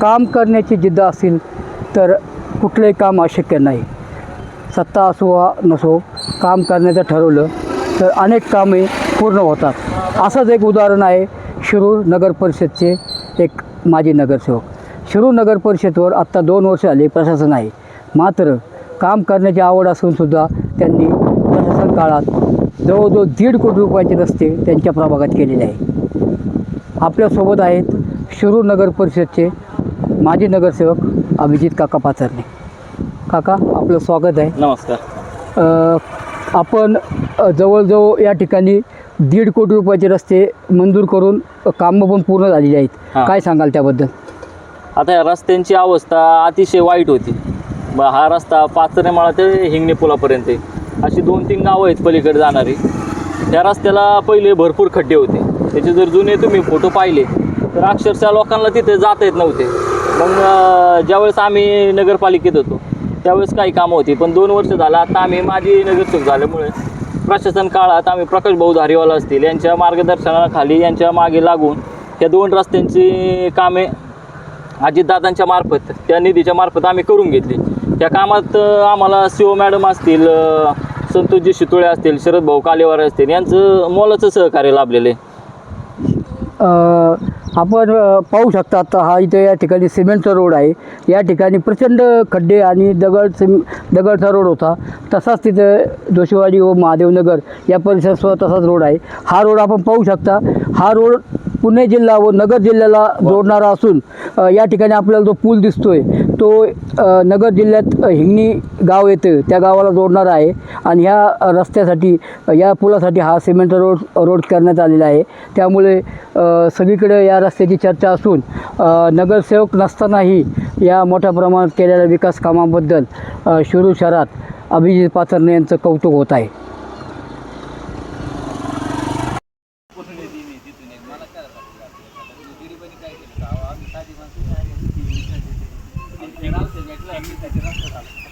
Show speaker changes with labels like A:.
A: काम करण्याची जिद्द असेल तर कुठलंही काम अशक्य नाही. सत्ता असो वा नसो काम करण्याचं ठरवलं तर अनेक कामे पूर्ण होतात. असंच एक उदाहरण आहे शिरूर नगर परिषदचे एक माजी नगरसेवक. शिरूर नगर परिषदवर आत्ता दोन वर्ष आले प्रशासन आहे. मात्र काम करण्याची आवड असूनसुद्धा त्यांनी प्रशासन काळात जवळजवळ दीड कोटी रुपयाचे रस्ते त्यांच्या प्रभागात केलेले आहे. आपल्यासोबत आहेत शिरूर नगर परिषदचे माजी नगरसेवक अभिजित काका पाचरणे. काका आपलं स्वागत आहे.
B: नमस्कार.
A: आपण जवळजवळ या ठिकाणी दीड कोटी रुपयाचे रस्ते मंजूर करून कामं पण पूर्ण झालेली आहेत. काय सांगाल त्याबद्दल?
B: आता या रस्त्यांची अवस्था अतिशय वाईट होती. हा रस्ता पाचरेमाळा ते हिंगणे पुलापर्यंत अशी दोन तीन गावं आहेत पलीकडे जाणारी. त्या रस्त्याला पहिले भरपूर खड्डे होते. त्याचे जर जुने तुम्ही फोटो पाहिले तर अक्षरशः लोकांना तिथे जाता येत नव्हते. मग ज्यावेळेस आम्ही नगरपालिकेत होतो त्यावेळेस काही कामं होती. पण दोन वर्ष झालं आता आम्ही माझी नगरसेवक झाल्यामुळे प्रशासन काळात आम्ही प्रकाश भाऊ धारीवाला असतील यांच्या मार्गदर्शनाखाली यांच्या मागे लागून या दोन रस्त्यांची कामे अजितदादांच्या मार्फत त्या निधीच्या मार्फत आम्ही करून घेतली. त्या कामात आम्हाला शिव मॅडम असतील संतोषजी शितुळे असतील शरद भाऊ कालेवार असतील यांचं मोलाचं सहकार्य लाभलेलं आहे.
A: आपण पाहू शकता हा इथे या ठिकाणी सिमेंटचा रोड आहे. या ठिकाणी प्रचंड खड्डे आणि दगड सिम दगडचा रोड होता. तसाच तिथं जोशीवाडी व महादेवनगर या परिसरात तसाच रोड आहे. हा रोड आपण पाहू शकता. हा रोड पुणे जिल्हा व नगर जिल्ह्याला जोडणारा असून या ठिकाणी आपल्याला जो पूल दिसतोय तो नगर जिल्ह्यात हिंगणी गाव येतं त्या गावाला जोडणारा आहे. आणि ह्या रस्त्यासाठी या पुलासाठी हा सिमेंट रोड रोड करण्यात आलेला आहे. त्यामुळे सगळीकडे या रस्त्याची चर्चा असून नगरसेवक नसतानाही या मोठ्या प्रमाणात केलेल्या विकास कामाबद्दल शिरूर शहरात अभिजित पाथरणे यांचं कौतुक होत आहे. एका दिवस